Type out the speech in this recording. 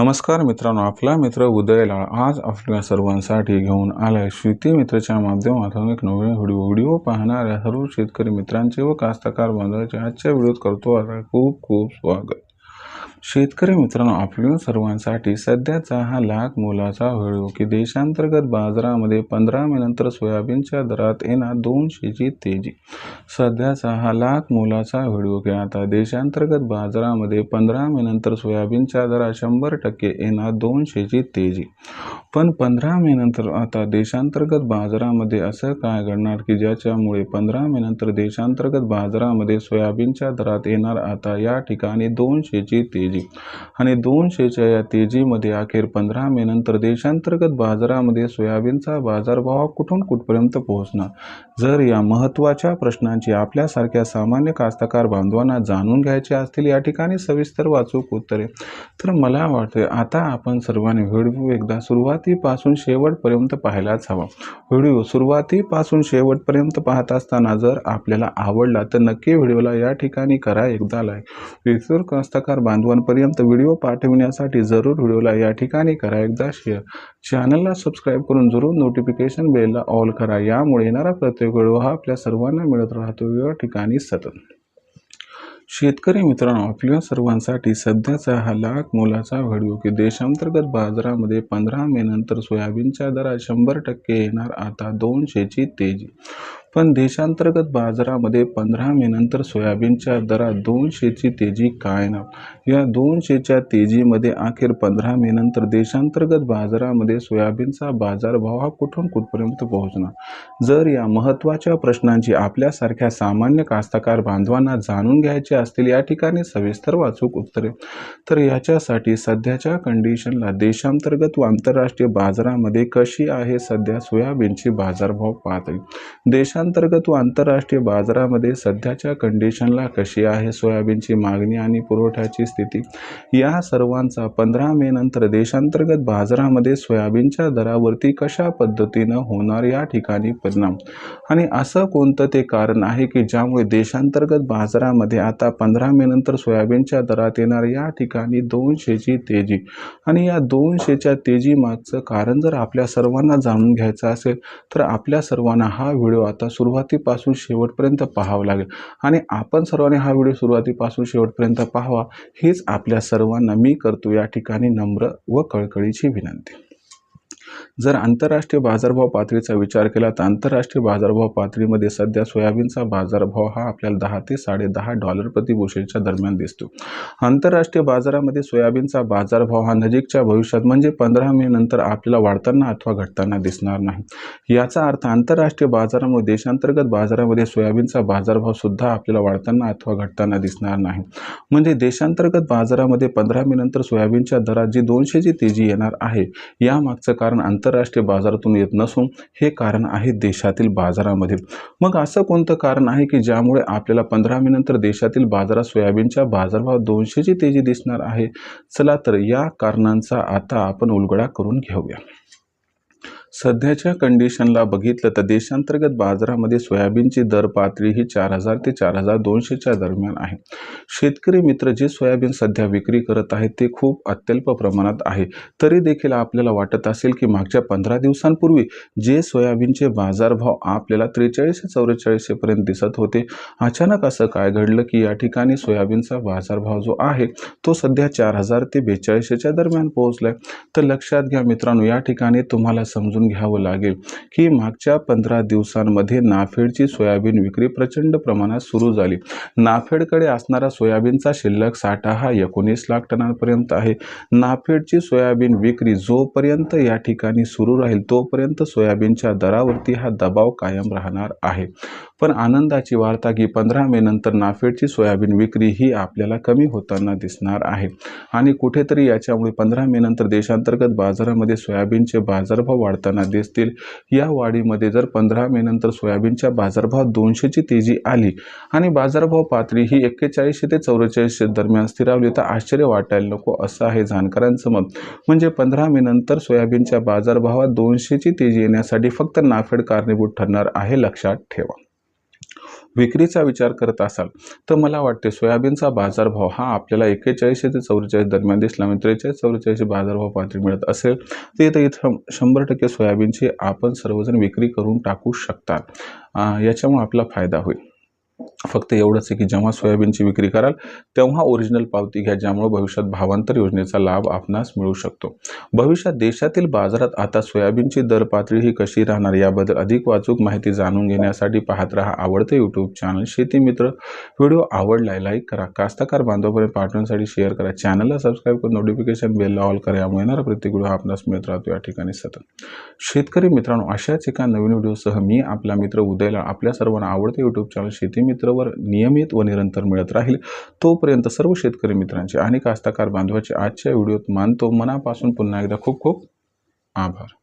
नमस्कार मित्रांनो आपला मित्र उदयलाळ आज आपल्या सर्वांसाठी घेऊन आलाय श्रुती मित्रच्या माध्यमातून एक नवीन व्हिडिओ. व्हिडिओ पाहणाऱ्या सर्व शेतकरी मित्रांचे व कास्तकार बांधवांचे आजच्या व्हिडिओत करतो आता खूप खूप स्वागत. शेतकरी मित्रांनो आपल्या सर्वांसाठी सध्याचा हा लाख मोलाचा व्हिडिओ की देशांतर्गत बाजारामध्ये पंधरा मे नंतर सोयाबीनच्या दरात येणार दोनशेची तेजी. सध्याचा हा लाख मोलाचा व्हिडिओ की आता देशांतर्गत बाजारामध्ये पंधरा मे नंतर सोयाबीनच्या दरात शंभर टक्के येणार दोनशेची तेजी. पण पंधरा मे नंतर आता देशांतर्गत बाजारामध्ये असं काय घडणार की ज्याच्यामुळे पंधरा मे नंतर देशांतर्गत बाजारामध्ये सोयाबीनच्या दरात येणार आता या ठिकाणी दोनशेची तेजी? आणि दोनशेच्या या तेजीमध्ये अखेर पंधरा मे नंतर देशांतर्गत बाजारामध्ये सोयाबीनचा बाजारभाव कुठून कुठपर्यंत पोहोचणार? जर या महत्त्वाच्या प्रश्नांची आपल्यासारख्या सामान्य कास्तकार बांधवांना जाणून घ्यायचे असतील या ठिकाणी सविस्तर वाचूक उत्तरे. तर मला वाटते आता आपण सर्वांनी व्हिडिओ एकदा सुरुवातीपासून शेवटपर्यंत पाहायलाच हवा. व्हिडिओ सुरुवातीपासून शेवटपर्यंत पाहत असताना जर आपल्याला आवडला तर नक्की व्हिडिओला या ठिकाणी करा एकदा लाईक. इतर कास्तकार बांधवांपर्यंत व्हिडिओ पाठविण्यासाठी जरूर व्हिडिओला या ठिकाणी करा. एकदा शेअर चॅनलला सबस्क्राईब करून जरूर नोटिफिकेशन बेलला ऑल करा. यामुळे येणारा प्रत्येक व्हिडिओ हा आपल्या सर्वांना मिळत राहतो. या ठिकाणी सतत. शेतकरी मित्रांनो आपल्या सर्वांसाठी सध्याचा हा लाख मोलाचा व्हिडिओ की देशांतर्गत बाजारामध्ये पंधरा मे नंतर सोयाबीनच्या दरात शंभर टक्के येणार. आता दोनशेची तेजी. पण देशांतर्गत बाजारामध्ये पंधरा मे नंतर सोयाबीनच्या दरात दोनशेची तेजी काय ना? या दोनशेच्या तेजीमध्ये अखेर पंधरा मे नंतर देशांतर्गत बाजारामध्ये सोयाबीनचा बाजारभाव हा कुठून कुठपर्यंत पोहोचणार? जर या महत्त्वाच्या प्रश्नांची आपल्यासारख्या सामान्य कास्तकार बांधवांना जाणून घ्यायचे असतील या ठिकाणी सविस्तर वाचूक उत्तरे. तर याच्यासाठी सध्याच्या कंडिशनला देशांतर्गत व आंतरराष्ट्रीय बाजारामध्ये कशी आहे सध्या सोयाबीनची बाजारभाव पातळी देशांतर्गत व आंतरराष्ट्रीय बाजारामध्ये सध्याच्या कंडिशनला कशी आहे सोयाबीनची मागणी आणि पुरवठ्याची स्थिती? या सर्वांचा पंधरा मे नंतर देशांतर्गत बाजारामध्ये सोयाबीनच्या दरावरती कशा पद्धतीनं होणार या ठिकाणी परिणाम? आणि असं कोणतं ते कारण आहे की ज्यामुळे देशांतर्गत बाजारामध्ये आता पंधरा मे नंतर सोयाबीनच्या दरात येणार या ठिकाणी दोनशेची तेजी? आणि या दोनशेच्या तेजी मागचं कारण जर आपल्या सर्वांना जाणून घ्यायचं असेल तर आपल्या सर्वांना हा व्हिडिओ आता सुरुवातीपासून शेवटपर्यंत पाहावं लागेल. आणि आपण सर्वांनी हा व्हिडिओ सुरुवातीपासून शेवटपर्यंत पाहावा हीच आपल्या सर्वांना मी करतो या ठिकाणी नम्र व कळकळीची विनंती. जर आंतरराष्ट्रीय बाजारभाव पातळीचा विचार केला तर आंतरराष्ट्रीय बाजारभाव पातळीमध्ये सध्या सोयाबीनचा बाजारभाव हा आपल्याला दहा ते साडेदहा डॉलर प्रति बुशेलच्या दरम्यान दिसतो. आंतरराष्ट्रीय बाजारामध्ये सोयाबीनचा बाजारभाव हा नजीकच्या भविष्यात म्हणजे पंधरा मे नंतर आपल्याला वाढताना अथवा घटताना दिसणार नाही. याचा अर्थ आंतरराष्ट्रीय बाजारामुळे देशांतर्गत बाजारामध्ये सोयाबीनचा बाजारभाव सुद्धा आपल्याला वाढताना अथवा घटताना दिसणार नाही. म्हणजे देशांतर्गत बाजारामध्ये पंधरा मे नंतर सोयाबीनच्या दरात जी दोनशेची तेजी येणार आहे यामागचं कारण आंतरराष्ट्रीय बाजारातून येत नसून हे कारण आहे देशातील बाजारामध्ये. मग असं कोणतं कारण आहे की ज्यामुळे आपल्याला पंधरा मे नंतर देशातील बाजारात सोयाबीनच्या बाजारभाव दोनशेची तेजी दिसणार आहे? चला तर या कारणांचा आता आपण उलगडा करून घेऊया. सध्याच्या कंडिशनला बघितलं तर देशांतर्गत बाजारामध्ये सोयाबीनची दर पातळी ही चार हजार ते चार हजार दोनशेच्या दरम्यान आहे. शेतकरी मित्र जे सोयाबीन सध्या विक्री करत आहेत ते खूप अत्यल्प प्रमाणात आहे. तरी देखील आपल्याला वाटत असेल की मागच्या पंधरा दिवसांपूर्वी जे सोयाबीनचे बाजारभाव आपल्याला त्रेचाळीसशे चौवेचाळीसशेपर्यंत दिसत होते अचानक असं काय घडलं की या ठिकाणी सोयाबीनचा बाजारभाव जो आहे तो सध्या चार हजार ते बेचाळीसशेच्या दरम्यान पोहोचलाय? तर लक्षात घ्या मित्रांनो या ठिकाणी तुम्हाला समजून घ्यावं लागेल की मागच्या पंधरा दिवसांमध्ये नाफेडची सोयाबीन विक्री प्रचंड प्रमाणात सुरू झाली. नाफेडकडे असणारा सोयाबीनचा शिल्लक साठा हा एकोणीस लाख टनांपर्यंत आहे. नाफेडची सोयाबीन विक्री जोपर्यंत या ठिकाणी सुरू राहील तोपर्यंत सोयाबीनच्या दरावरती हा दबाव कायम राहणार आहे. पण आनंदाची वार्ता की पंधरा मे नंतर नाफेडची सोयाबीन विक्री ही आपल्याला कमी होताना दिसणार आहे. आणि कुठेतरी याच्यामुळे पंधरा मे नंतर देशांतर्गत बाजारामध्ये सोयाबीनचे बाजारभाव वाढतात. असताना दिसतील. या वाढीमध्ये जर पंधरा मे नंतर सोयाबीनच्या बाजारभाव दोनशेची तेजी आली आणि बाजारभाव पातळी ही एक्केचाळीसशे ते चौवेचाळीसशे दरम्यान स्थिरावली तर आश्चर्य वाटायला नको असं आहे जाणकारांचं मत. म्हणजे पंधरा मे नंतर सोयाबीनच्या बाजारभावात दोनशेची तेजी येण्यासाठी फक्त नाफेड कारणीभूत ठरणार आहे लक्षात ठेवा. विक्रीचा विचार करत असाल तर मला वाटते सोयाबीनचा बाजारभाव हा आपल्याला एकेचाळीसशे ते चौवेचाळीस दरम्यान दिसला. म्हणजे त्रेचाळीस चौवेचाळीस बाजारभाव पातळी मिळत असेल तर इथं इथं शंभर टक्के सोयाबीनची आपण सर्वजण विक्री करून टाकू शकता. याच्यामुळे आपला फायदा होईल. फक्त एवढंच आहे की जेव्हा सोयाबीनची विक्री कराल तेव्हा ओरिजिनल पावती घ्या ज्यामुळे भविष्यात भावांतर योजनेचा लाभ आपणास मिळू शकतो. भविष्यात देशातील बाजारात आता सोयाबीनची दर पातळी ही कशी राहणार याबद्दल अधिक वाचूक माहिती जाणून घेण्यासाठी पाहत राहा आवडते यूट्यूब चॅनल शेती मित्र व्हिडिओ आवडलाय लाईक करा. कास्तकार बांधवापर्यंत पाठवण्यासाठी शेअर करा. चॅनलला सबस्क्राईब करून नोटिफिकेशन बेलला ऑल करा. यामुळे येणारा प्रत्येक व्हिडिओ आपणास मिळत राहतो. या ठिकाणी सतत. शेतकरी मित्रांनो अशाच एका नवीन व्हिडिओसह मी आपला मित्र उदयला आपल्या सर्वांना आवडते यूट्यूब चॅनल शेती मित्रवर नियमित व निरंतर मिळत राहील तोपर्यंत सर्व शेतकरी मित्रांचे आणि कास्तकार बांधवाचे आजच्या व्हिडिओत मानतो मनापासून पुन्हा एकदा खूप खूप आभार.